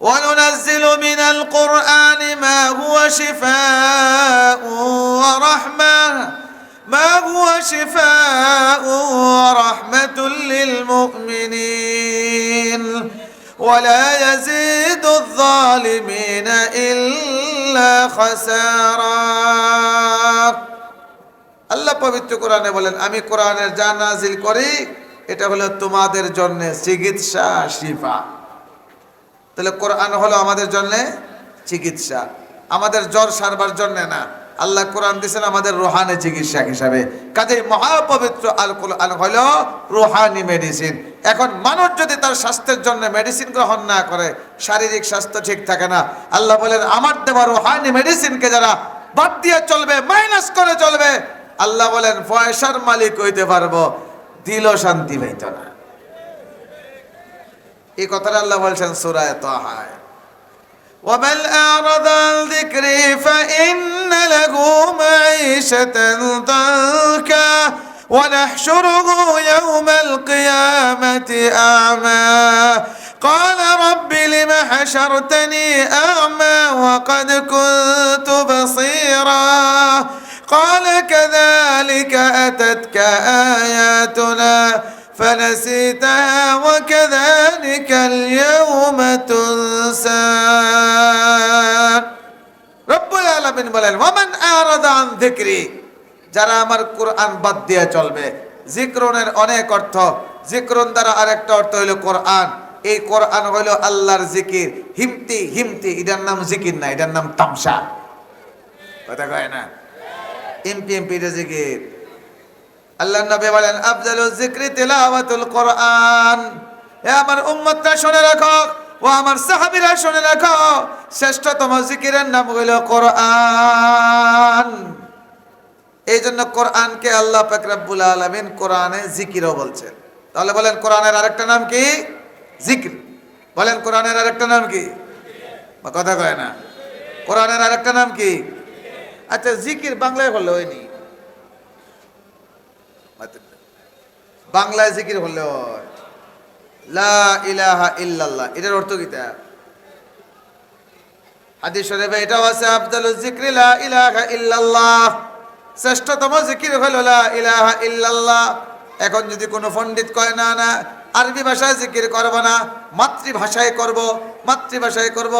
وننزل من القرآن ما هو شفاء ورحمة ما هو شفاء ورحمة للمؤمنين ولا يزيد الظالمين إلا خسارا আল্লাহ পবিত্র কোরআনে বলেন আমি কোরআনের যা নাজিল করি এটা হলো তোমাদের জন্য চিকিৎসা শিফা তাহলে কোরআন হলো আমাদের জন্য চিকিৎসা। আমাদের জ্বর সারবার জন্যে না। আল্লাহ কোরআন দিয়েছেন আমাদের রোহানি চিকিৎসা হিসাবে। কাজে মহাপবিত্র আল কোরআন হলো রোহানি মেডিসিন এখন মানুষ যদি তার স্বাস্থ্যের জন্য মেডিসিন গ্রহণ না করে, শারীরিক স্বাস্থ্য ঠিক থাকে না। আল্লাহ বলেন, আমার দেওয়া রোহানি মেডিসিনকে যারা বাদ দিয়ে চলবে মাইনাস করে চলবে, আল্লাহ বলেন পয়সার মালিক হইতে পারব। দিল শান্তি পাইত না। এই কথাটা আল্লাহ বলছেন সুরায় তাহায় ومن أعرض عن ذكري فإن له معيشة ضنكا ونحشره يوم القيامة أعمى قال رب لم حشرتني أعمى وقد كنت بصيرا قال كذلك أتتك آياتنا فنسيتها وكذلك اليوم تنسى রব্বুল আলামিন বলেন ওয়ামান আরাদা আন যিকরি যারা আমার কোরআন বাদ দিয়ে চলবে জিক্রনের অনেক অর্থ জিক্রন দ্বারা আরেকটা অর্থ হলো কোরআন এই কোরআন হলো আল্লাহর জিকির হিমতি হিমতি এটার নাম জিকির না এটার নাম তামসা কথা কয় না এমপি এমপি এটা জিকির আল্লাহ নবী বলেন, আফজালু যিকরি তিলাওয়াতুল কোরআন। হে আমার উম্মতরা শুনে রাখো, ও আমার সাহাবীরা শুনে রাখো, শ্রেষ্ঠতম জিকিরের নাম হইল কোরআন। এই জন্য কোরআনকে আল্লাহ পাক রব্বুল আলামিন কোরআনে জিকিরও বলছেন। তাহলে বলেন, কোরআনের আরেকটা নাম কি? জিকির বলেন, কোরআনের আরেকটা নাম কি? কথা কয় না। কোরআনের আরেকটা নাম কি? আচ্ছা জিকির বাংলায় বললে হয়নি। বাংলায় জিকির হলে লা ইলাহা ইল্লাল্লাহ, এটার অর্থ কি তা? হাদিস শরীফে এটাও আছে আফদালুজ যিকরি লা ইলাহা ইল্লাল্লাহ। শ্রেষ্ঠতম জিকির হলো লা ইলাহা ইল্লাল্লাহ। এখন যদি কোনো পণ্ডিত কয়, না না, আরবি ভাষায় জিকির করব না, মাতৃভাষায় করব মাতৃভাষায় করব,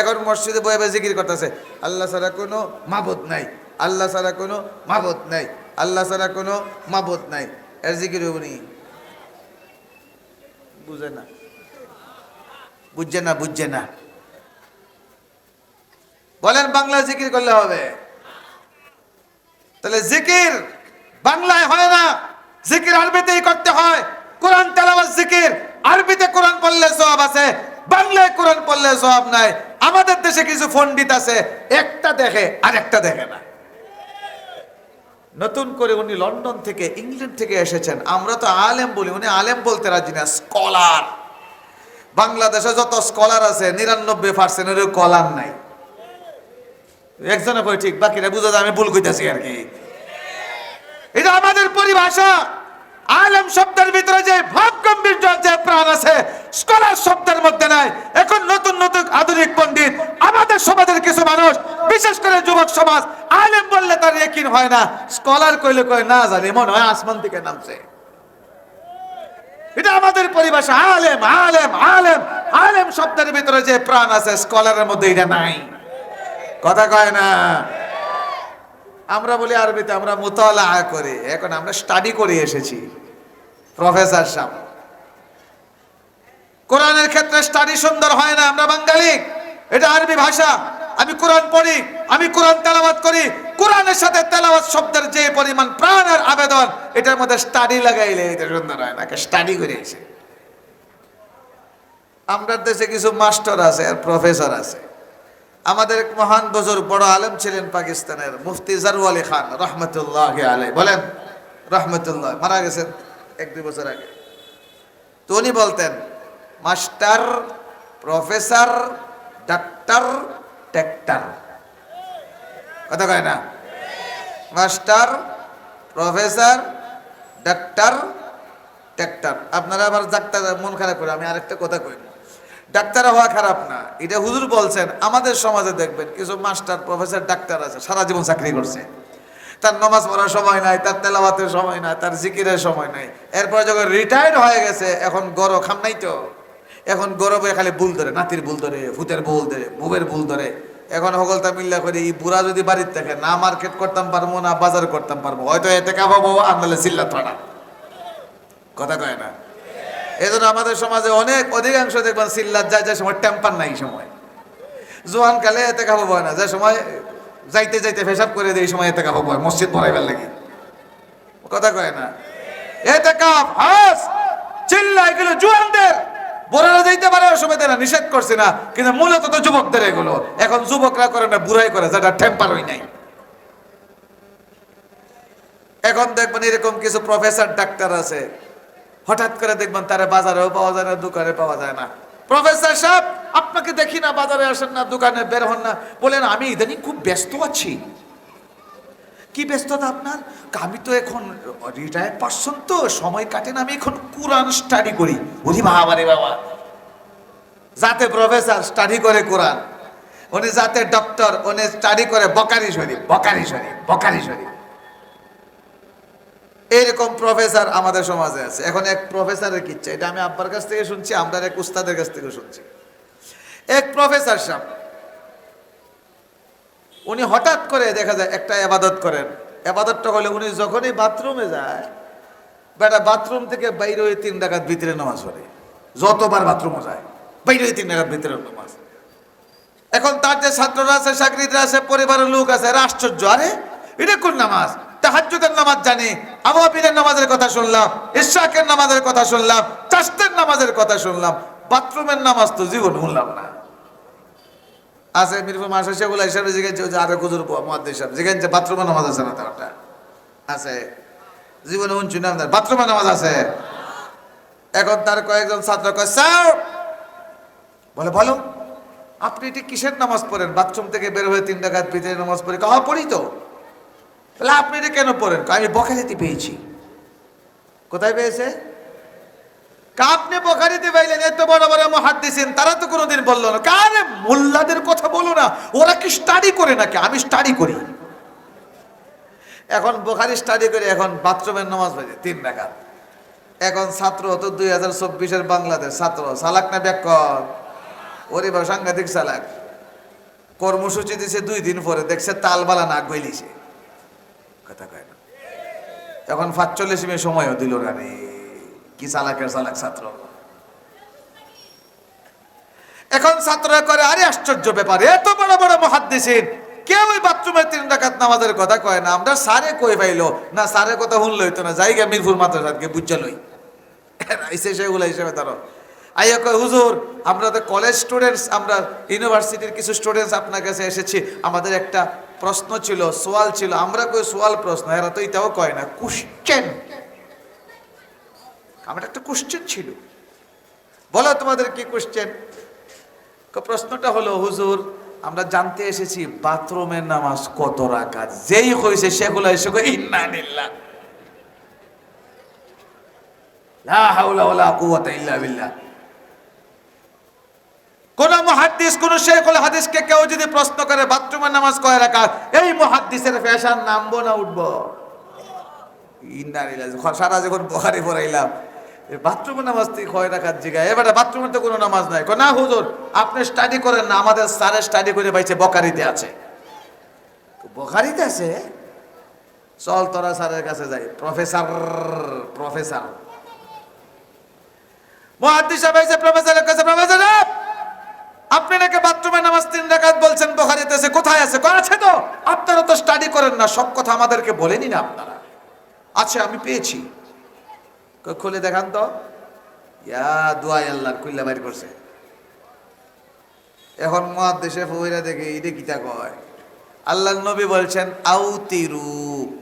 এখন মসজিদে বয়ে জিকির করতেছে। আল্লাহ ছাড়া কোনো মাবুদ নাই, আল্লাহ ছাড়া কোনো মাবুদ নাই, আল্লাহ ছাড়া কোনো মাবুদ নাই। এর জিকির বুঝে না। বুঝছে না বুঝছে না। বলেন, বাংলা জিকির করলে হবে। তাহলে জিকির বাংলায় হয় না। জিকির আরবিতেই করতে হয়। কোরআন তেলাওয়াত জিকির। আরবিতে কোরআন পড়লে সওয়াব আছে। বাংলায় কোরআন পড়লে সওয়াব নাই। আমাদের দেশে কিছু পণ্ডিত আছে একটা দেখে আর একটা দেখে না। নতুন করে উনি লন্ডন থেকে ইংল্যান্ড থেকে এসেছেন। আমরা তো আলেম বলি, উনি আলেম বলতে রাজি না, স্কলার। বাংলাদেশে যত স্কলার আছে, নিরানব্বই পার্সেন্টের কলার নাই। একজনে কই ঠিক, বাকিরা বুঝা যায় আমি ভুল কইতাছি আর কি। এটা আমাদের পরিভাষা। আলেম শব্দের ভিতরে যে ভাব গম্ভীর্য যে প্রাণ আছে স্কলার শব্দের মধ্যে নাই। এখন নতুন নতুন আধুনিক পণ্ডিত, আমাদের সমাজের কিছু মানুষ, বিশেষ করে যুবক সমাজ, আলেম বললে তার একিন হয় না। স্কলার কইলে কয়, না জানি, মনে হয় আসমান থেকে নামছে। এটা আমাদের পরিভাষা, আলেম আলেম আলেম আলেম শব্দের ভিতরে যে প্রাণ আছে, স্কলারের মধ্যে এটা নাই। কথা কয় না? আমরা বলি আরবিতে আমরা মোতালা করি। এখন আমরা স্টাডি করে এসেছি। প্রফেসর সাহেব। কোরআনের ক্ষেত্রে স্টাডি সুন্দর হয় না, আমরা বাঙালি। এটা আরবি ভাষা। আমি কোরআন পড়ি, আমি কোরআন তেলাওয়াত করি। কোরআনের সাথে তেলাওয়াত শব্দের যে পরিমাণ প্রাণের আবেদন, এটার মধ্যে স্টাডি লাগাইলে এটা সুন্দর হয় না স্টাডি করে এসে। আমরা দেশে কিছু মাস্টার আছে আর প্রফেসর আছে। আমাদের এক মহান বুজুর্গ, বড় আলেম ছিলেন পাকিস্তানের মুফতি জারু আলী খান, রহমতুল্লাহ আলাই বলেন, রহমতুল্লাহ, মারা গেছেন এক দুই বছর আগে। তো উনি বলতেন মাস্টার, প্রফেসর, ডাক্তার ট্যাক্টার কথা কয় না? মাস্টার, প্রফেসর, ডাক্তার ট্যাক্টার আপনারা আবার ডাক্তার মন খারাপ করে, আমি আরেকটা কথা কই। ডাক্তার হওয়া খারাপ না। এটা হুজুর বলছেন, আমাদের সমাজে দেখবেন, কিছু মাস্টার, প্রফেসর, ডাক্তার আছে, সারা জীবন চাকরি করছে। তার নমাজ পড়ার সময় নাই, তার তেলাওয়াতের সময় নাই, তার জিকিরের সময় নাই। এরপরে যখন রিটায়ার্ড হয়ে গেছে, এখন গরো খাম নাই তো? এখন গরবে খালি ভুল ধরে, নাতির ভুল ধরে, ভূতের ভুল ধরে, বুবের ভুল ধরে। এখন হগলতা মিল্লা করে, এই বুড়া যদি বাড়ির থাকে, না মার্কেট করতাম পারব, না বাজার করতাম পারব, হয়তো এতে কাবাবো আর নাহলে চিল্লা থানা কথা কয় না? এই জন্য আমাদের সমাজে অনেক অধিকাংশ দেখবেন সিল্লার যায়, যে সময় টেম্পার নাই সময়। জোয়ান কালে এতে খাব হয় না, যে সময় যাইতে যাইতে ফেসাব করে দেয়, এই সময় এতে হয় মসজিদ পড়াইবার লাগে। কথা কয় না? এতে কাপ হাস চিল্লা এগুলো জোয়ানদের বড়রা যাইতে পারে সময় তারা নিষেধ করছে না। কিন্তু মূলত তো যুবকদের এগুলো। এখন যুবকরা করে না, বুড়াই করে যেটা টেম্পার হই নাই। এখন দেখবেন এরকম কিছু প্রফেসর ডাক্তার আছে। হঠাৎ করে দেখবেন তারা বাজারেও পাওয়া যায় না, দোকানে পাওয়া যায় না। প্রফেসর সাহেব, আপনাকে দেখি না, বাজারে আসেন না, দোকানে বের হন না। বলেন, আমি ইদানিং খুব ব্যস্ত আছি। কি ব্যস্ততা আপনার? আমি তো এখন রিটায়ার্ড পারসন তো, সময় কাটে না, আমি এখন কোরআন স্টাডি করি। বলি বাবা রে বাবা? যাতে প্রফেসর স্টাডি করে কোরআন উনি যাতে ডক্টর উনি স্টাডি করে বকারি শরীফ বকারি শরীফ বকারি শরীফ এইরকম প্রফেসর আমাদের সমাজে আছে। এখন এক প্রফেসরের কিচ্ছা, এটা আমি আব্বার কাছ থেকে শুনছি আমরা এক উস্তাদের কাছ থেকে শুনছি। এক প্রফেসর সাহেব উনি হঠাৎ করে দেখা যায় একটা আবাদত করেন। আবাদতটা হলে উনি যখনই বাথরুমে যায়, বেটা বাথরুম থেকে বাইরে হয়ে তিন ডাকাত ভিতরে নামাজ পড়ে। যতবার বাথরুমে যায়, বাইরে হয়ে তিন ডাকাত ভিতরে নামাজ। এখন তার যে ছাত্ররা আছে চাকরিরা আছে, পরিবারের লোক আছে আশ্চর্য। আরে, এটা কোন নামাজ? তাহাজ্জুদের নামাজ জানি আবাবিনের নামাজের কথা শুনলাম ইশাকের নামাজের কথা শুনলাম চাষতের নামাজের কথা শুনলাম। বাথরুমের নামাজ তো জীবন শুনলাম না। আছে, মিরপুর মাসে সেগুলো হিসাবে জিজ্ঞেস যে আরে কুজুর মহাদ হিসাব জিজ্ঞেস যে বাথরুমের নামাজ আছে না তারটা আছে। জীবনে উঞ্চু নাম আপনার বাথরুমের নামাজ আছে। এখন তার কয়েকজন ছাত্র কয়, স্যার! বলে, বলো, আপনি এটি কিসের নামাজ পড়েন? বাথরুম থেকে বের হয়ে তিন ডাকাত ভিতরে নামাজ পড়ে? কাহা পড়ি তো। তাহলে আপনি এটা কেন পড়েন? আমি বখারিতে পেয়েছি। কোথায় পেয়েছে? আপনি বখারিতে পাইলেন, এত বড় বড় মহাদ্দিসিন, তারা তো কোনোদিন বলল না। কারে মোল্লাদের কথা বলো না, ওরা কি স্টাডি করে নাকি? আমি স্টাডি করি। এখন বোখারি স্টাডি করে এখন বাথরুমের নামাজ পড়ে, তিন ডাকাত এখন ছাত্র, তো দুই হাজার চব্বিশের বাংলাদেশ ছাত্র, সালাক না ব্যাকর ওরে বা সাংঘাতিক চালাক কর্মসূচি দিছে দুই দিন পরে, দেখছে তালবালা নাক গইলিছে। কথা কয় না। এখন পাঁচচল্লিশ মিনিট সময়ও দিল না কি চালাকের চালাক ছাত্র? এখন ছাত্ররা করে আরে আশ্চর্য ব্যাপার, এত বড় বড় মহাদ্দেশিন। কেউ ওই বাথরুমের তিন ডাকাত নামাজের কথা কয় না। আমরা সারে কই পাইলো না সারে কথা শুনলো হইতো না জায়গা মিরপুর মাদ্রাসাকে বুঝা লই। আইসে সেগুলো হিসেবে তারও আইয়া কয়, হুজুর, আমরা তো কলেজ স্টুডেন্টস আমরা ইউনিভার্সিটির কিছু স্টুডেন্টস আপনার কাছে এসেছি। আমাদের একটা প্রশ্ন ছিল সোয়াল ছিল। আমরা কই সোয়াল প্রশ্ন? এরা তো এটাও কয় না। কোশ্চেন আমার একটা কোশ্চেন ছিল। বলো তোমাদের কি কোশ্চেন প্রশ্নটা হলো, হুজুর, আমরা জানতে এসেছি বাথরুমের নামাজ কত রাকাত? যেই হয়েছে সেগুলো এসে কোন মুহাদ্দিস, কোন শেখুল হাদিসকে কেউ যদি প্রশ্ন করে, বাথরুমের নামাজ কয় রাকাত? এই মুহাদ্দিসের ফ্যাশন নামবো না উঠবো। সারা যখন বুখারী পড়াইলাম। এই বাথরুমের নামাজ তুই কয় রাখার জায়গায়? এবারে বাথরুমের তো কোনো নামাজ নাই। না, হুজুর, আপনি স্টাডি করেন না, আমাদের স্যারে স্টাডি করে পাইছে বকারিতে আছে। বকারিতে আছে? চল তোরা স্যারের কাছে যাই। প্রফেসর প্রফেসর মহাদ্দিস সাহেব এসে প্রফেসরের কাছে প্রফেসর আপনি নাকি বাথরুমে নামাজ তিন রাকাত বলছেন, বখারিতে আছে, কোথায় আছে? আছে তো। আপনারা তো স্টাডি করেন না, সব কথা আমাদেরকে বলেনি না আপনারা? আছে, আমি পেয়েছি। খুলে দেখান তো। ইয়া দুয়াই আল্লাহ খুললে বাইর করছে। এখন মহাদেশে ফইরা দেখে, ইডে কিতা কয়? আল্লাহ নবী বলছেন, আউতিরু।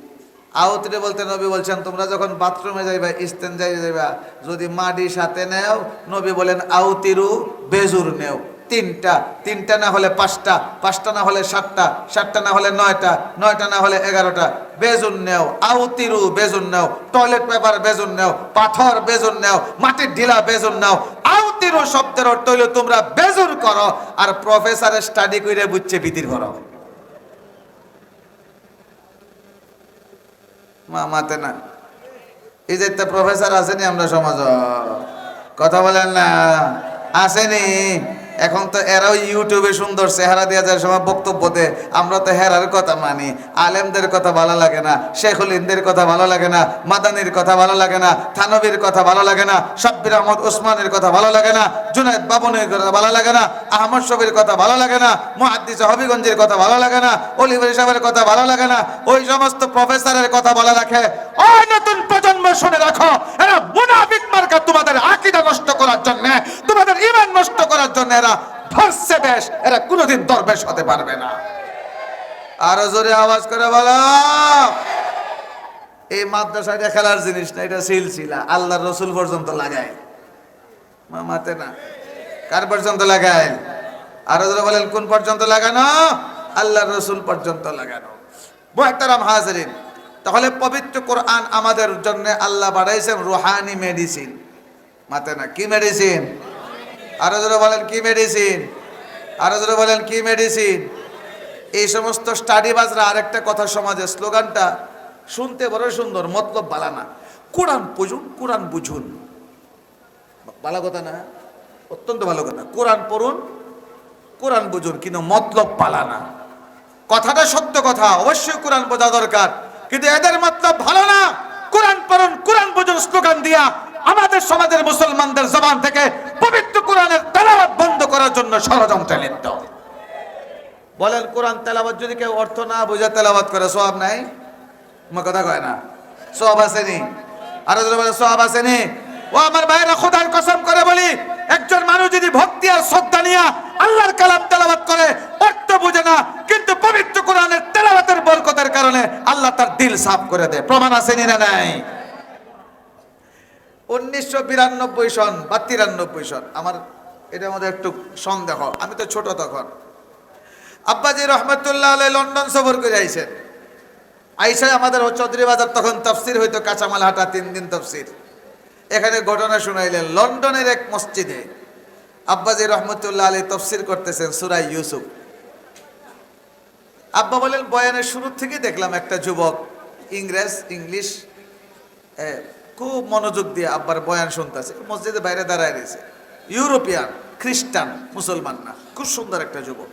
আউতিরে বলতে নবী বলছেন, তোমরা যখন বাথরুমে যাইবা ইস্তেন যাই যাইবা, যদি মাটি সাথে নেও, নবী বলেন, আউতিরু, বেজুর নেও। তিনটা তিনটা না হলে পাঁচটা পাঁচটা না হলে সাতটা সাতটা না হলে নয়টা নয়টা না হলে এগারোটা। বেজুন নেও আউতিরু বেজুন নেও, টয়লেট পেপার বেজুন নেও, পাথর বেজুন নেও, মাটির ঢিলা বেজুন নেও। আউতিরু শব্দের অর্থ হইল তোমরা বেজুর করো, আর প্রফেসরের স্টাডি করে বুঝছে বিতির করো মা মাতে না। এই যে প্রফেসর আসেনি আমরা সমাজ কথা বলেন না। আসেনি। এখন তো এরাও ইউটিউবে সুন্দর চেহারা দেওয়া যায় সময় বক্তব্য দেয়। আমরা তো হেরার কথা মানি, আলেমদের কথা ভালো লাগে না শেখুল ইন্দের কথা ভালো লাগে না, মাদানির কথা ভালো লাগে না, থানবীর কথা ভালো লাগে না, সাব্বির আহমদ ওসমানের কথা ভালো লাগে না, জুনায়দ বাবনের কথা ভালো লাগে না, আহমদ শবির কথা ভালো লাগে না, মুহাদ্দিস হবিগঞ্জের কথা ভালো লাগে না অলিভার সাহেবের কথা ভালো লাগে না, ওই সমস্ত প্রফেসরের কথা বলা রাখে। ওই নতুন প্রজন্ম শুনে রাখো, এরা মুনাফিক মার্কা তোমাদের আকীদা নষ্ট করার জন্য, তোমাদের ঈমান নষ্ট করার জন্য এরা ধরছে বেশ এরা কোনোদিন দরবেশ হতে পারবে না। আরও জোরে আওয়াজ করে বলো। এই মাদ্রাসাটা খেলার জিনিস না, এটা সিলসিলা। আল্লাহ রসুল পর্যন্ত লাগায়। মামাতে না। কার পর্যন্ত লাগায়? আরও জোরে বলেন, কোন পর্যন্ত লাগানো? আল্লাহর রসুল পর্যন্ত লাগানো। মোহতারাম হাজরিন, তাহলে পবিত্র কোরআন আমাদের জন্য আল্লাহ বাড়াইছেন রুহানি মেডিসিন। মাতে না, কি মেডিসিন? আরও জোরে বলেন, কি মেডিসিন আরও জোরে বলেন, কি মেডিসিন এই সমস্ত স্টাডি বাজরা আরেকটা কথা সমাজে, স্লোগানটা শুনতে বড় সুন্দর, মতলব বালানা কোরআন বুঝুন কোরআন বুঝুন। ভালো কথা না? অত্যন্ত ভালো কথা। কোরআন পড়ুন, কোরআন বুঝুন, কিন্তু মতলব পালানা কথাটা সত্য কথা, অবশ্যই কোরআন বোঝা দরকার। কিন্তু এদের মতলব ভালো না। কোরআন পড়ুন, কোরআন বুঝুন, স্লোগান দিয়া। আমাদের সমাজের মুসলমানদের জবান থেকে পবিত্র কোরআনের তেলাওয়াত বন্ধ করার জন্য ষড়যন্ত্রে লিপ্ত। বলেন, কোরআন তেলাওয়াত যদি কেউ অর্থ না বুঝে তেলাওয়াত করে সব নাই? আমার কথা কয় না। সব আসেনি। আরও যদি বলে সব আসেনি। ও আমার ভাইরা, খোদার কসম করে বলি, একজন মানুষ যদি ভক্তি আর শ্রদ্ধা নিয়ে আল্লাহর কালাম তেলাওয়াত করে, অর্থ বুঝে না, কিন্তু পবিত্র কোরআনের তেলাওয়াতের বরকতের কারণে আল্লাহ তার দিল সাফ করে দেয়। প্রমাণ আসেনি না নাই? উনিশশো বিরানব্বই সন বা তিরানব্বই সন। আমার এটার মধ্যে একটু সন্দেহ। আমি তো ছোট তখন। আব্বাজি রহমতুল্লাহ আলাই লন্ডন সফর করে আইসেন আইসায় আমাদের চৌধুরী বাজার তখন তফসির হইতো, কাঁচামাল হাটা, তিন দিন তফসির। এখানে ঘটনা শুনাইলেন, লন্ডনের এক মসজিদে আব্বাজি রহমতুল্লাহ আলী তফসির করতেছেন সুরাই ইউসুফ। আব্বা বলেন, বয়ানের শুরু থেকে দেখলাম একটা যুবক, ইংরেজ, ইংলিশ খুব মনোযোগ দিয়ে আব্বার বয়ান শুনতেছে। মসজিদের বাইরে দাঁড়ায় রয়েছে। ইউরোপিয়ান, খ্রিস্টান, মুসলমান না। খুব সুন্দর একটা যুবক।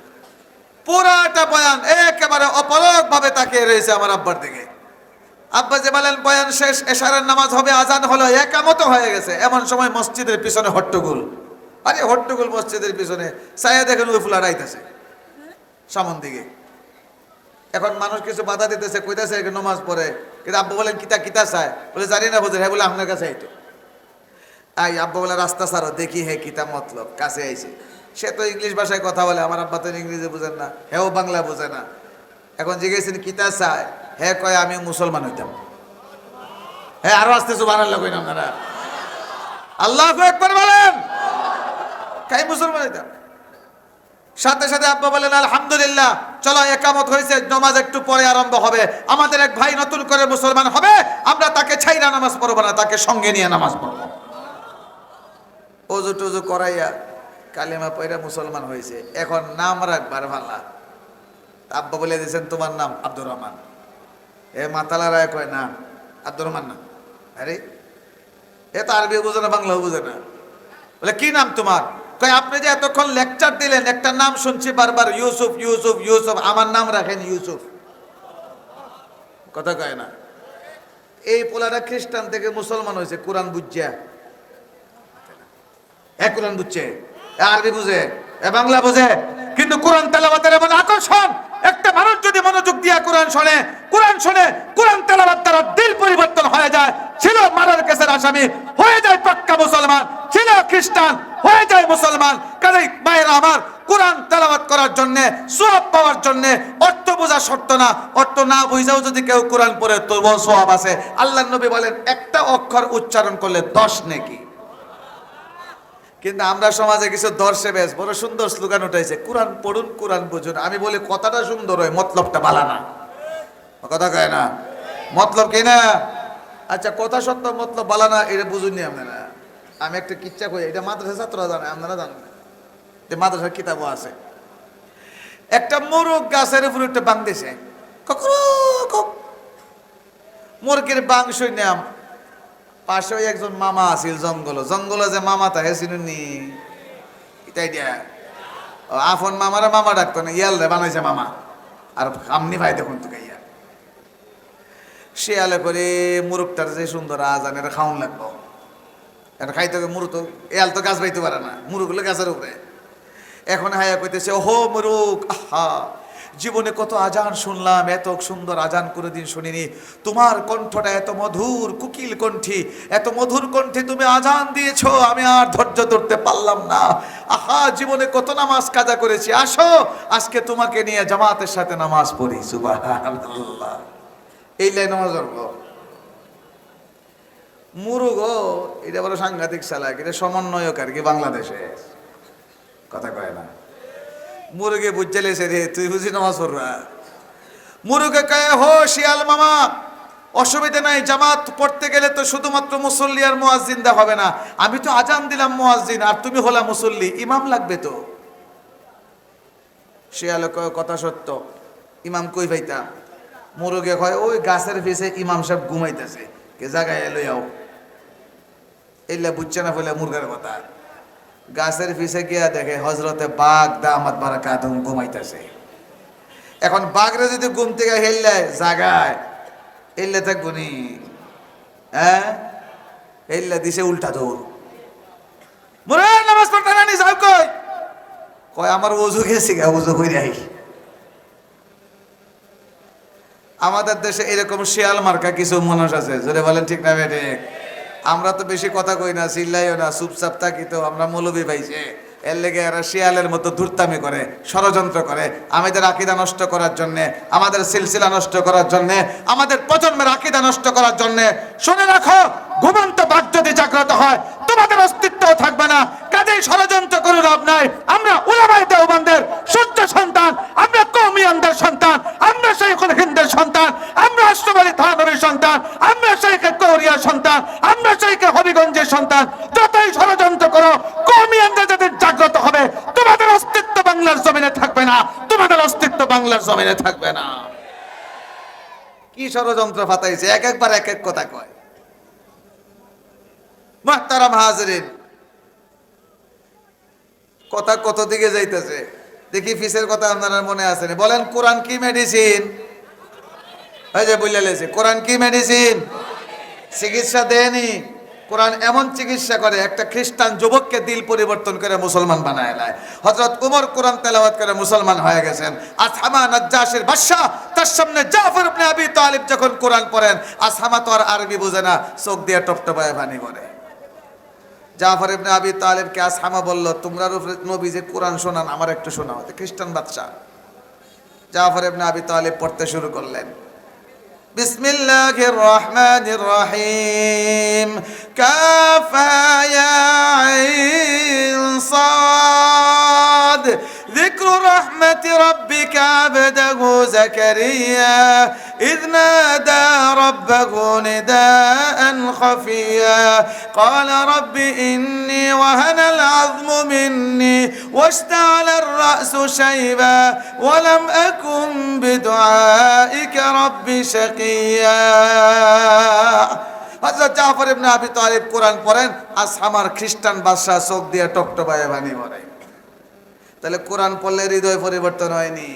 পুরাটা বয়ান একেবারে অপলক ভাবে তাকিয়ে রয়েছে আমার আব্বার দিকে। আব্বা যে বলেন, বয়ান শেষ, এশারের নামাজ হবে, আজান হলো, একামত হয়ে গেছে। এমন সময় মসজিদের পিছনে হট্টগোল। আরে হট্টগোল মসজিদের পিছনে। সায়া দেখেন ওই ফুলা রাইতেছে সামন দিকে। এখন মানুষ কিছু বাধা দিতেছে, কইতাছে নমাজ পড়ে। কিন্তু আব্বা বলেন, কিতা কিতা চায়? বলে, জানি না বুঝে হ্যাঁ বলে, আপনার কাছে আইতো আই আব্বা বলে, রাস্তা সারো দেখি হে কিতা মতলব, কাছে আইছে। সে তো ইংলিশ ভাষায় কথা বলে, আমার আব্বা তো ইংরেজি বুঝেন না, হেও বাংলা বুঝে না। এখন জিজ্ঞেসেন, কিতা চায়? হে কয়, আমি মুসলমান হইতাম। হ্যাঁ আরও আসতে সুবান আল্লাহ কইন আপনারা। আল্লাহ একবার বলেন, কাই মুসলমান হইতাম? সাথে সাথে আব্বা বলেন, আলহামদুলিল্লাহ, চলো, একামত হয়েছে, নমাজ একটু পরে আরম্ভ হবে। আমাদের এক ভাই নতুন করে মুসলমান হবে, আমরা তাকে ছাইরা নামাজ পড়ব না, তাকে সঙ্গে নিয়ে নামাজ পড়ব। অজু টজু করাইয়া কালিমা পয়রা মুসলমান হয়েছে। এখন নাম রাখবার ভাল্লা আব্বা বলে দিয়েছেন, তোমার নাম আব্দুর রহমান। এ মাতালা রায় কয় না, আব্দুর রহমান না। আরে, এ তো আরবি বুঝে না, বাংলাও বুঝে না। বলে, কি নাম তোমার? কয়, আপনি যে এতক্ষণ লেকচার দিলেন, একটা নাম শুনছি বারবার, ইউসুফ ইউসুফ ইউসুফ, আমার নাম রাখেন ইউসুফ। কথা কয় না। এই পোলাটা খ্রিস্টান থেকে মুসলমান হয়েছে, কোরআন বুঝিয়া এ কোরআন বুঝছে। আরবি বুঝে, এ বাংলা বুঝে। কিন্তু কোরআন তেলাবাতের এমন আকর্ষণ, একটা মানুষ যদি মনোযোগ দিয়া কোরআন শোনে কোরআন শোনে, কোরআন তেলাবাত তার দিল পরিবর্তন হয়ে যায়। ছিল মারার কেসের আসামি, হয়ে যায় পাক্কা মুসলমান, ছিল খ্রিস্টান হয়ে যায় মুসলমান। কাজে মায়েরা আমার কোরআন তেলাবাত করার জন্য, সোয়াব পাওয়ার জন্য অর্থ বোঝা শর্ত না। অর্থ না বুঝাও যদি কেউ কোরআন পড়ে তবুও সোয়াব আছে। আল্লাহ নবী বলেন, একটা অক্ষর উচ্চারণ করলে দশ নেকি। কিন্তু আমরা সমাজে কিছু দর্শে বেশ, বড় সুন্দর স্লোগান উঠাইছে কোরআন পড়ুন, কোরআন বুঝুন। আমি বলি, কথাটা সুন্দর হয়, মতলবটা বালা না। কথা কয় না? মতলব কি না? আচ্ছা কথা সত্য, মতলব বালা না, এটা বুঝুননি আপনারা আমি একটা কিচ্ছা কই, এটা মাদ্রাসা ছাত্ররা জানে, আপনারা জানেন। যে মাদ্রাসার কিতাবও আছে। একটা মোরগ গাছের উপর একটা বাংদেশে কখনো মুরগির বাংশ নাম, পাশে একজন মামা আছিল, জঙ্গল। জঙ্গলে যে মামা থাকে চিনুনি এটাই দিয়া আফন মামারা মামা ডাকতো না, ইয়াল রে বানাইছে মামা। আর আমনি ভাই দেখুন তো ইয়া শিয়ালে করে মুরগটার যে সুন্দর আজান এটা খাওয়ান এটা খাইতে হবে মুরগ তো। এয়াল তো গাছ বাইতে পারে না মুরগ হলে গাছের উপরে। এখন হায়া কইতেছে, ওহো মুরুক আহা, জীবনে কত আজান শুনলাম, এত সুন্দর আজান করে দিন শুনিনি। তোমার কণ্ঠটা এত মধুর, কুকিল কণ্ঠী, এত মধুর কণ্ঠে তুমি আজান দিয়েছ, আমি আর ধৈর্য ধরতে পারলাম না। আহা, জীবনে কত নামাজ কাজা করেছি, আসো, আজকে তোমাকে নিয়ে জামাতের সাথে নামাজ পড়ি, সুবহানাল্লাহ। এই লাইন নামাজ মুরুগ, এটা বড় সাংঘাতিক চালাক এটা সমন্বয়ক আর কি বাংলাদেশে। কথা কয় না। মুরগে বুঝালেছে রে, তুই বুঝি নামাজ পড়বা মুরুগে কয়ে, হো শিয়াল মামা, অসুবিধা নাই, জামাত পড়তে গেলে তো শুধুমাত্র মুসল্লি আর মুয়াজ্জিন দা হবে না। আমি তো আজান দিলাম মুয়াজ্জিন, আর তুমি হলা মুসল্লি, ইমাম লাগবে তো? শিয়াল কয়, কথা সত্য, ইমাম কই ভাইতা? মুরুগে কয়, ওই গাছের পিছে ইমাম সাহেব ঘুমাইতেছে, কে জায়গায় এলো যাও এইলা বুঝছে না বলে মুরগার কথা। গাছের পিছে গিয়া দেখে হজরতে বাঘ দামাত বারা কাদম ঘুমাইতেছে। এখন বাঘরে যদি ঘুম থেকে হেললে জাগায়, হেললে থাকব নি হ্যাঁ? হেললে দিছে উল্টা দৌড়। মোরে নামাজ পড়তে না নি কই? কয়, আমার ওজু গেছে গা ওজু কই আই। আমাদের দেশে এরকম শিয়াল মার্কা কিছু মানুষ আছে যদি বলেন ঠিক না বেটে আমরা তো বেশি কথা কই না, চিল্লাইও না, চুপচাপ থাকি তো আমরা মৌলবি পাইছে এর লেগে এরা শিয়ালের মতো ধূর্তামি করে, ষড়যন্ত্র করে। আমাদের আকিদা নষ্ট করার জন্যে, আমাদের সিলসিলা নষ্ট করার জন্যে, আমাদের প্রজন্মের আকিদা নষ্ট করার জন্যে, শুনে রাখো, ঘুমন্ত বাঘ যদি জাগ্রত হয় তোমাদের অস্তিত্ব থাকবে না। কাজেই ষড়যন্ত্র করে লাভ নাই। আমরা উলামাই দেওবানদের সূর্য সন্তান, আমরা কৌমিয়ানদের সন্তান, আমরা শেখুল হিন্দের সন্তান, আমরা অষ্টমালী থানবীর সন্তান, আমরা শেখে কৌরিয়ার সন্তান, আমরা শেখে হবিগঞ্জের সন্তান। যতই ষড়যন্ত্র করো কৌমিয়ানরা যাদের জাগ্রত হবে, তোমাদের অস্তিত্ব বাংলার জমিনে থাকবে না। তোমাদের অস্তিত্ব বাংলার জমিনে থাকবে না। কি ষড়যন্ত্র ফাতাইছে এক একবার এক এক কথা কয়। মাহতারাম হাজরিন। কথা কত দিকে যাইতেছে? দেখি ফিসের কথা আপনার মনে আছে বলেন, কোরআন কি মেডিসিন এই যে বুঝলে লেছে, কোরআন কি মেডিসিন চিকিৎসা দেয়নি। কোরআন এমন চিকিৎসা করে, একটা খ্রিস্টান যুবককে দিল পরিবর্তন করে মুসলমান বানায় নেয়। হজরত উমর কোরআন তেলাওয়াত করে মুসলমান হয়ে গেছেন। আসহামা নাজ্জাসের বাদশা তার সামনে জাফর ইবনে আবি তালিব যখন কোরআন পড়েন আসহামা তো আর আরবি বুঝে না, চোখ দিয়ে টপটপায় পানি করে জাফর ইবনে আবি তালেবকে আসহামা বলল, তোমরা উপরে নবী যে কোরআন শোনান, আমার একটু শোনাও খ্রিস্টান বাচ্চা জাফর ইবনে আবি তালেব পড়তে শুরু করলেন। বিসমিল্লাহির রহমানির রহিম। কাফায় আইন ذكر رحمة ربك عبده زكريا إذ نادى ربه نداء خفيا قال رب إني وهن العظم مني واشتعل الرأس شيبا ولم أكن بدعائك رب شقيا হযরত জাফর ইবনে আবি তালিব কোরআন পড়েন আসহামার খ্রিস্টান বাদশা চোখ দিয়ে টকটবায় বানি মরে তাহলে কোরআন পড়লে হৃদয় পরিবর্তন হয়নি।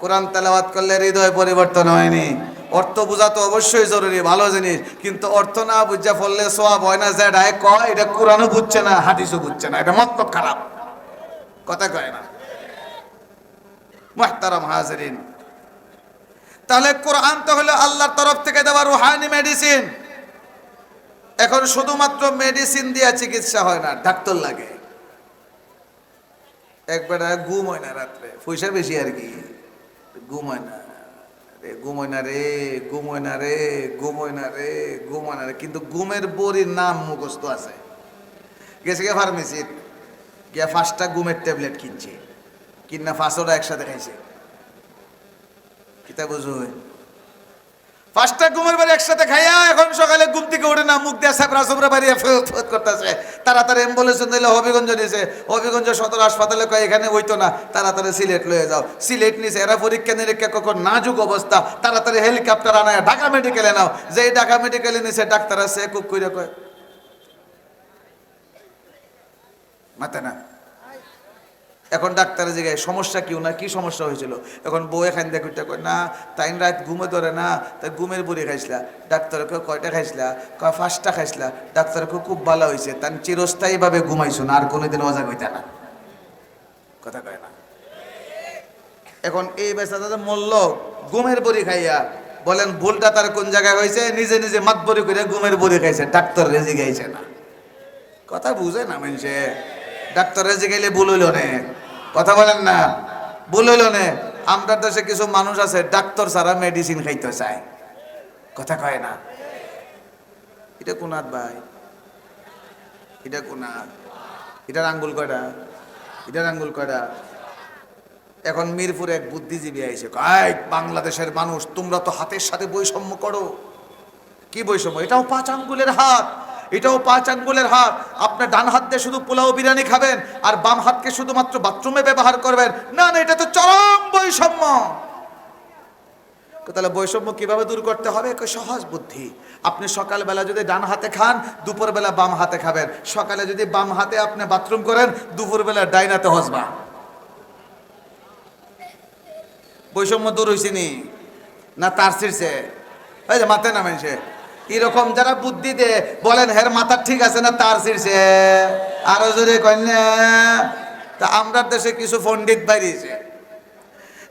কোরআন তেলাওয়াত করলে হৃদয় পরিবর্তন হয়নি। অর্থ বোঝা তো অবশ্যই জরুরি, ভালো জিনিস। কিন্তু অর্থ না বুঝা পড়লে সোয়াব হয় না, যে ডায় কয়, এটা কোরআনও বুঝছে না, হাদিসও বুঝছে না, এটা মতলব খারাপ। কথা কয় না। মাহতারাম হাজরিন। তাহলে কোরআন তো হলো আল্লাহর তরফ থেকে দেওয়া রুহানি মেডিসিন এখন শুধুমাত্র মেডিসিন দিয়ে চিকিৎসা হয় না, ডাক্তার লাগে। একবেলা ঘুম হয় না রাত্রে। পয়সা বেশি আর কি। ঘুম হয় না। রে, ঘুম হয় না রে, ঘুম হয় না রে, ঘুম হয় না রে, ঘুম হয় না রে। কিন্তু ঘুমের বড়ির নাম মুখস্থ আছে। গেছে গে ফার্মেসির গিয়া পাঁচটা ঘুমের ট্যাবলেট কিনছে। কিনা পাঁচটা একসাথে খাইছে। কিতা বুঝুই পাঁচটা ঘুমের বাড়ি একসাথে খাইয়া এখন সকালে ঘুম থেকে উঠে না, মুখ দিয়ে সাপড়া সাপড়া বাড়িয়ে ফেরত করতেছে। তাড়াতাড়ি অ্যাম্বুলেন্স দিলে হবিগঞ্জ নিয়েছে হবিগঞ্জ সদর হাসপাতালে কয়, এখানে হইতো না, তাড়াতাড়ি সিলেট লয়ে যাও। সিলেট নিছে, এরা পরীক্ষা নিরীক্ষা কখন নাজুক অবস্থা। তাড়াতাড়ি হেলিকপ্টার আনায় ঢাকা মেডিকেলে নাও। যেই ঢাকা মেডিকেলে নিছে, ডাক্তার আছে, কুক করে কয় মাতে না। এখন ডাক্তারে জিগায় সমস্যা কিউ না? কি সমস্যা হয়েছিল? এখন বউ এখান দেখে কয়, না, তাই রাত ঘুমে ধরে না, তাই ঘুমের বুড়ি খাইছিলা। ডাক্তারকে কয়, কয়টা খাইছিলা? কয়, পাঁচটা খাইছিলা। ডাক্তারকে খুব ভালো হয়েছে। তাই চিরস্থায়ীভাবে ঘুমাইছো না, আর কোনোদিন অজাগ হইতা না। কথা কয় না। এখন এই বেচা দাদা মল্ল ঘুমের বড়ি খাইয়া, বলেন ভুলটা তার কোন জায়গায় হয়েছে? নিজে নিজে মাত বড়ি করে ঘুমের বড়ি খাইছে, ডাক্তার রেজি গাইছে না। কথা বুঝে না মানুষে? ডাক্তার রেজি গাইলে ভুল হইল নে। কথা বলেন না। ভুল হইল নে। আমরা দেশে কিছু মানুষ আছে, ডাক্তার ছাড়া মেডিসিন খাইতে চায়। কথা কয় না। এটা কোনাত ভাই? এটা কোনাত এটার আঙ্গুল কয়টা? এটার আঙ্গুল কয়টা? এখন মিরপুরে এক বুদ্ধিজীবী আইছে, কয়, বাংলাদেশের মানুষ, তোমরা তো হাতের সাথে বৈষম্য করো। কি বৈষম্য? এটাও পাঁচ আঙ্গুলের হাত। এটাও পাঁচ আঙ্গুলের হাত। আপনার ডান হাত দিয়ে শুধু পোলাও বিরিয়ানি খাবেন আর বাম হাতকে শুধুমাত্র বাথরুমে ব্যবহার করবেন। না না, এটা তো চরম বৈষম্য। তাহলে বৈষম্য কীভাবে দূর করতে হবে? সহজ বুদ্ধি। আপনি সকালবেলা যদি ডান হাতে খান, দুপুরবেলা বাম হাতে খাবেন। সকালে যদি বাম হাতে আপনি বাথরুম করেন, দুপুরবেলা ডাইন হাতে হসবা বৈষম্য দূর হয়েছে নি? না, তার যে, মাথায় নামেছে এরকম যারা বুদ্ধি দে বলেন, হের মাথা ঠিক আছে না, তার শীর্ষে। আরও জোরে কন্যা তা আমরা দেশে কিছু পণ্ডিত বাইরিয়েছে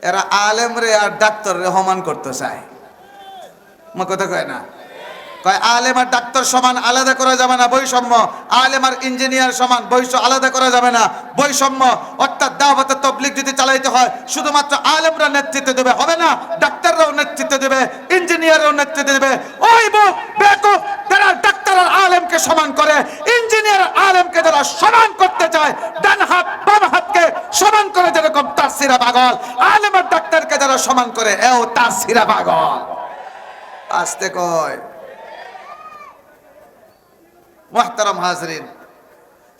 এরা আলেম রে আর ডাক্তার রে সমান করতে চায়। মা কথা কয় না। কয় আলেম আর ডাক্তার সমান আলাদা করা যাবে না, বৈষম্য। আলেম আর ইঞ্জিনিয়ার সমান বৈশ্য আলাদা করা যাবে না, বৈষম্য। অর্থাৎ দাওয়াতে তবলিগ যদি চালাইতে হয়, শুধুমাত্র আলেমরা নেতৃত্ব দেবে, হবে না? ডাক্তাররাও নেতৃত্ব দেবে, ইঞ্জিনিয়াররাও নেতৃত্ব দেবে। ওই বুক বেকুব তারা ডাক্তার আর আলেমকে সমান করে, ইঞ্জিনিয়ার আলেমকে যারা সমান করতে চায়, ডান হাত, বাম হাতকে সমান করে যেরকম তার সিরা পাগল আলেম আর ডাক্তারকে যারা সমান করে, এও তার সিরা পাগল। আসতে কয়। মোহতারাম হাজরিন।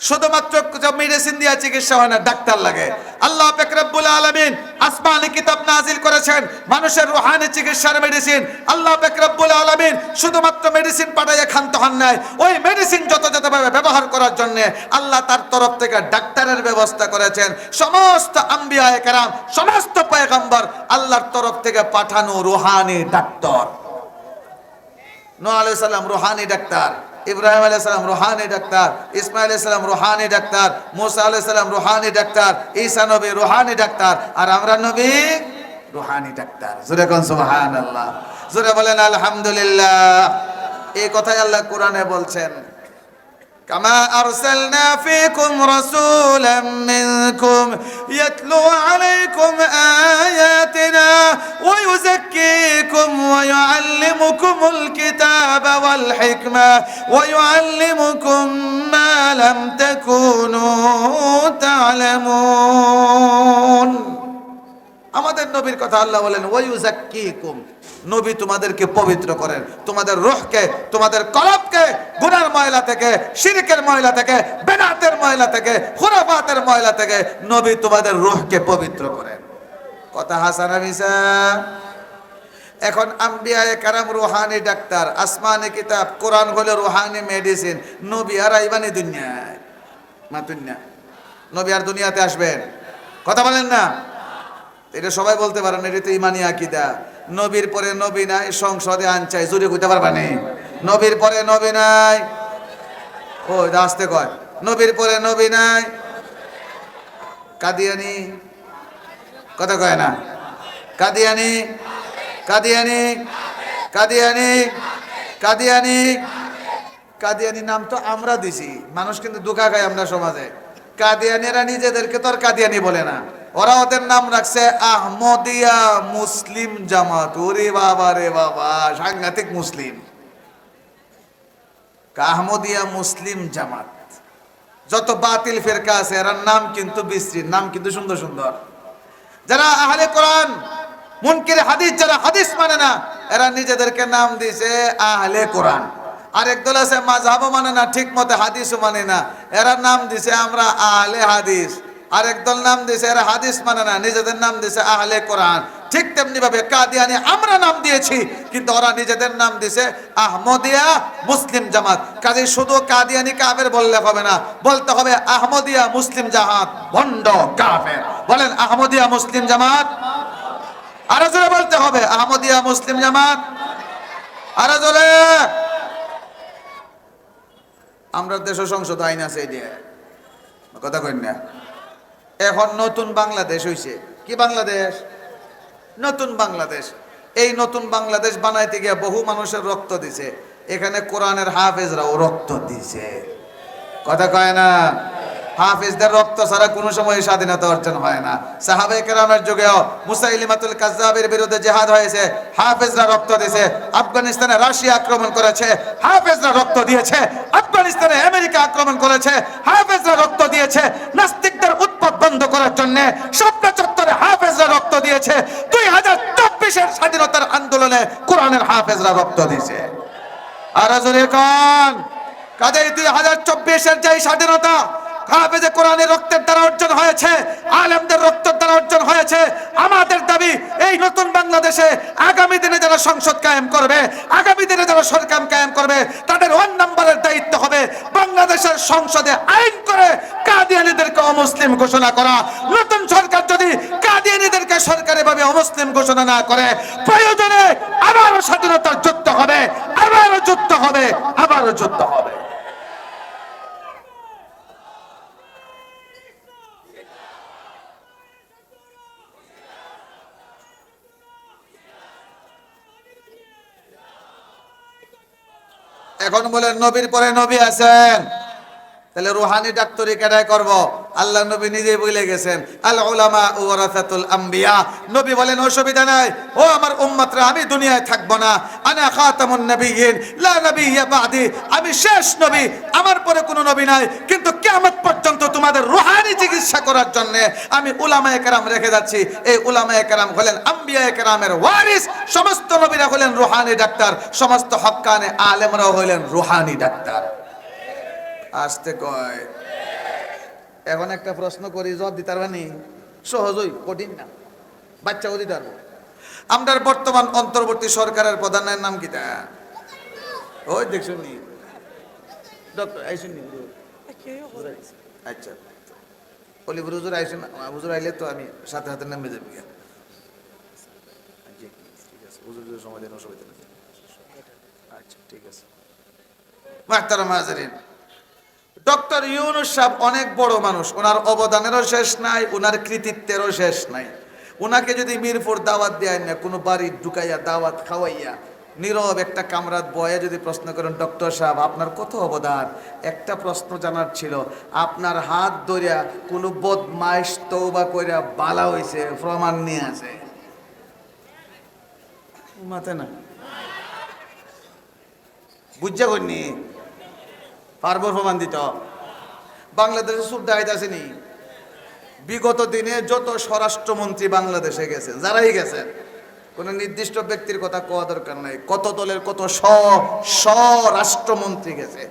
শুধুমাত্র মেডিসিন দিয়ে চিকিৎসা হয় না, ডাক্তার লাগে। আল্লাহ পেকরাবুল আলমিন আসমানি কিতাব নাজিল করেছেন, মানুষের রুহানি চিকিৎসার মেডিসিন আল্লাহ পেকরাবুল আলমিন শুধুমাত্র মেডিসিন পাঠাইয়া খান্ত হন নাই। ওই মেডিসিন যত যথাযথভাবে ব্যবহার করার জন্য আল্লাহ তার তরফ থেকে ডাক্তারের ব্যবস্থা করেছেন। সমস্ত আম্বিয়া কেরাম, সমস্ত পয়গম্বর আল্লাহর তরফ থেকে পাঠানো রুহানি ডাক্তার। নো আলাইহিস সালাম, রুহানি ডাক্তার। ইব্রাহিম আলাই সালাম রোহানি ডাক্তার, ইসমাইল সালাম রুহানি ডাক্তার, মোসা আলাই সালাম রুহানি ডাক্তার, ঈসা নবী রোহানি ডাক্তার, আর আমরা নবী রোহানি ডাক্তার। জোরে কোন সুবহানাল্লাহ। জোরে বলেন আলহামদুলিল্লাহ। এই কথাই আল্লাহ কোরআনে বলছেন। كما أرسلنا فيكم رسولا منكم يتلو عليكم آياتنا ويزكيكم ويعلمكم الكتاب والحكمة ويعلمكم ما لم تكونوا تعلمون. আমাদের নবীর কথা আল্লাহ বলেন ওয়াইউজাক্কিকুম নবী তোমাদেরকে পবিত্র করেন। তোমাদের রুহকে, তোমাদের কলবকে, গুনার ময়লা থেকে, শিরকের ময়লা থেকে, বেদাতের ময়লা থেকে, খুরাফাতের ময়লা থেকে নবী তোমাদের রুহকে পবিত্র করেন। কথা হাসান মিসা এখন আম্বিয়ায় কারাম রুহানি ডাক্তার, আসমানি কিতাব, কোরআন হলো রুহানি মেডিসিন। নবী আর আইবানি দুনিয়ায়। মা, দুনিয়া। নবী আর দুনিয়াতে আসবেন। কথা বলেন না? এটা সবাই বলতে পারেন, এটা তো ইমানি আকিদা। নবীর পরে নবী নাই, সংসদে আন চাই, জুড়ে কইতে পারবা নি? নবীর পরে নবী নাই। ও আসতে কয়। নবীর পরে নবী নাই। কাদিয়ানি। কথা কয় না? কাদিয়ানি। কাদিয়ানি। কাদিয়ানি। কাদিয়ানি। কাদিয়ানি নাম তো আমরা দিছি। মানুষ কিন্তু দুঃখা খায় আমরা সমাজে। কাদিয়ানিরা নিজেদেরকে তো আর কাদিয়ানি বলে না। ওরা ওদের নাম রাখছে আহমদিয়া মুসলিম জামাত। ওরে বাবা রে বাবা, সাংঘাতিক মুসলিম। আহমদিয়া মুসলিম জামাত। যত বাতিল ফেরকা আছে এরা নাম কিন্তু বিশ্রী, নাম কিন্তু সুন্দর সুন্দর। যারা আহলে কোরআন, মুনকির হাদিস, যারা হাদিস মানে না, এরা নিজেদেরকে নাম দিয়েছে আহলে কোরআন। আরেক দল আছে মাঝহাবও মানে না ঠিক মতো হাদিসও মানে না, এরা নাম দিছে আমরা আহলে হাদিস। আরেক দল নাম দিছে এরা হাদিস মানে না, নিজেদের নাম দিছে আহলে কোরআন। ঠিক তেমনি ভাবে কাদিয়ানি, আমরা নাম দিয়েছি, কিন্তু ওরা নিজেদের নাম দিছে আহমদিয়া মুসলিম জামাত। কাজে শুধু কাদিয়ানি কাবের বললে হবে না, বলতে হবে আহমদিয়া মুসলিম জামাত, ভণ্ড কাফের। বলেন আহমদিয়া মুসলিম জামাত। আরও জোরে বলতে হবে, আহমদিয়া মুসলিম জামাত। আরও জোরে। আমরা দেশ সংসদ আইন আছে দিয়ে কথা কই না। এখন নতুন বাংলাদেশ হইছে। কি বাংলাদেশ? নতুন বাংলাদেশ। এই নতুন বাংলাদেশ বানাইতে গিয়ে বহু মানুষের রক্ত দিছে। এখানে কোরআনের হাফেজরাও রক্ত দিছে। কথা কয় না? হাফিজদের রক্ত ছাড়া কোনো সময় স্বাধীনতা অর্জন হয় না। সাহাবে কেরামের যুগেও মুসাইলিমাতুল কাজ্জাবের বিরুদ্ধে জেহাদ হয়েছে। হাফেজরা রক্ত দিয়েছে আফগানিস্তানে রাশিয়া আক্রমণ করেছে। হাফেজরা রক্ত দিয়েছে। আফগানিস্তানে আমেরিকা আক্রমণ করেছে। হাফেজরা রক্ত দিয়েছে। নাস্তিকদের উৎপাদ বন্ধ করার জন্য স্বপ্ন চত্বরে হাফেজরা রক্ত দিয়েছে। দুই হাজার চব্বিশের স্বাধীনতার আন্দোলনে কোরআনের হাফেজরা রক্ত দিয়েছে। আর কাজে দুই হাজার চব্বিশের যে স্বাধীনতা হাফেজে কোরআনের রক্তের দ্বারা অর্জন হয়েছে, আলেমদের রক্তের দ্বারা অর্জন হয়েছে। আমাদের দাবি, এই নতুন বাংলাদেশে আগামী দিনে যারা সংসদ কায়েম করবে, আগামী দিনে যারা সরকার কায়েম করবে, তাদের ওয়ান নম্বরের দায়িত্ব হবে বাংলাদেশের সংসদে আইন করে কাদিয়ানিদেরকে অমুসলিম ঘোষণা করা। নতুন সরকার যদি কাদিয়ানিদেরকে সরকারি ভাবে অমুসলিম ঘোষণা না করে, প্রয়োজনে আবারও স্বাধীনতার যুদ্ধ হবে, আবারও যুদ্ধ হবে, আবারও যুদ্ধ হবে। এখন বলেন নবীর পরে নবী আছেন। তাহলে রুহানি ডাক্তারি কেডায় করব? আল্লাহ নবী নিজেই বলে গেছেন, আল আম্বিয়া। নবী বলেন অসুবিধা নাই। ও আমার উম্মতরা, আমি দুনিয়ায় থাকব না। আনা খাতামুন নবিহীন লা নবিয়্যা বাদি আমি শেষ নবী, আমার পরে কোনো নবী নাই। কিন্তু কেমন পর্যন্ত তোমাদের রুহানি চিকিৎসা করার জন্য আমি উলামায়ে কেরাম রেখে যাচ্ছি। এই উলামায়ে কেরাম হলেন আম্বিয়ায়ে কেরামের ওয়ারিস, সমস্ত নবীরা হলেন রুহানি ডাক্তার, সমস্ত হক্কানে আলেমরাও হলেন রুহানি ডাক্তার। আসতে কয়, এখন একটা প্রশ্ন করি, জবাব দিতে পারবানি সহজই কঠিন না। বাচ্চাও দিতে পারব। আমরা বর্তমান অন্তর্বর্তী সরকারের প্রধানের নাম কি তা? ওই দেখছুন নি? ডক্টর আচ্ছা। হুজুর আইলে তো আমি সাথে সাথে নামে যাবি হুজুর আচ্ছা ঠিক আছে। হাজারিন ডক্টর অনেক বড় মানুষ। ওনার অবদানেরও শেষ নাই, ওনার কৃতিত্বেরও শেষ নাই। ওনাকে যদি মিরপুর দাওয়াত দেয় না, কোনো বাড়ি ঢুকাইয়া দাওয়াত খাওয়াইয়া নীরব একটা কামরাত বয়ে যদি প্রশ্ন করেন ডক্টর সাহেব আপনার কত অবদান? একটা প্রশ্ন জানার ছিল আপনার হাত ধরিয়া কোনো বদমাইশ তৌবা কইরা বালা হইছে প্রমাণ নিয়ে আছে। মাতে না। বুঝছে করিনি পারব প্রমাণ দিত? বাংলাদেশে সুর দায়িত্ব আসেনি। বিগত দিনে যত স্বরাষ্ট্রমন্ত্রী বাংলাদেশে গেছেন যারাই গেছেন কোন নির্দিষ্ট ব্যক্তির কথা কোয়া দরকার নাই। কত দলের কত স স্বরাষ্ট্রমন্ত্রী গেছে।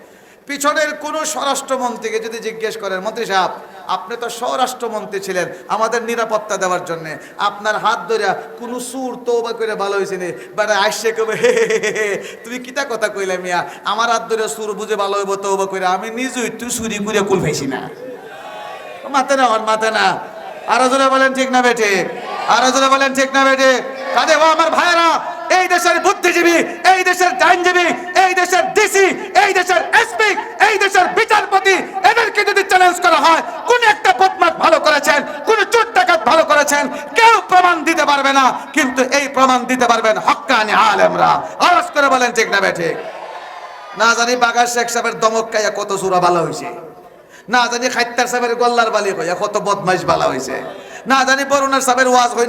পিছনের কোন স্বরাষ্ট্রমন্ত্রীকে যদি জিজ্ঞেস করেন, মন্ত্রী সাহেব, আপনি তো স্বরাষ্ট্রমন্ত্রী ছিলেন আমাদের নিরাপত্তা দেওয়ার জন্য। আপনার হাত ধরে কোনো সুর তৌবা করে ভালো হয়েছে নি? বেটা আসছে কবে হে তুমি কিতা কথা কইলে মিয়া? আমার হাত ধরে সুর বুঝে ভালো হইব তৌবা করে আমি নিজেই তুই সুরি করে কুল পাইছি না। মাতে না ওর মাতে না আরও জোরে বলেন, ঠিক না বেটে আরও জোরে বলেন, ঠিক না বেটে কাজে আমার ভাইয়েরা, এই দেশের বুদ্ধিজীবী, এই দেশের আইনজীবী, এই দেশের ডিসি, এই দেশের এসপি, এই দেশের বিচারপতি, এদেরকে যদি চ্যালেঞ্জ করা হয়, কোন একটা বদমাশ ভালো করেছেন, কোন চোর ডাকাত ভালো করেছেন, কেউ প্রমাণ দিতে পারবে না, কিন্তু এই প্রমাণ দিতে পারবেন হক্কানি আলেমরা। আওয়াজ করে বলেন, ঠিক না বেঠে না জানি বাগার শেখ সাহেবের দমক খাইয়া কত সুরা ভালো হয়েছে না জানি খাইত্তার সাহেবের গোল্লার বালি হইয়া কত বদমাইশ ভালো হয়েছে না জানি বরুণার সাহেবের ওয়াজ হই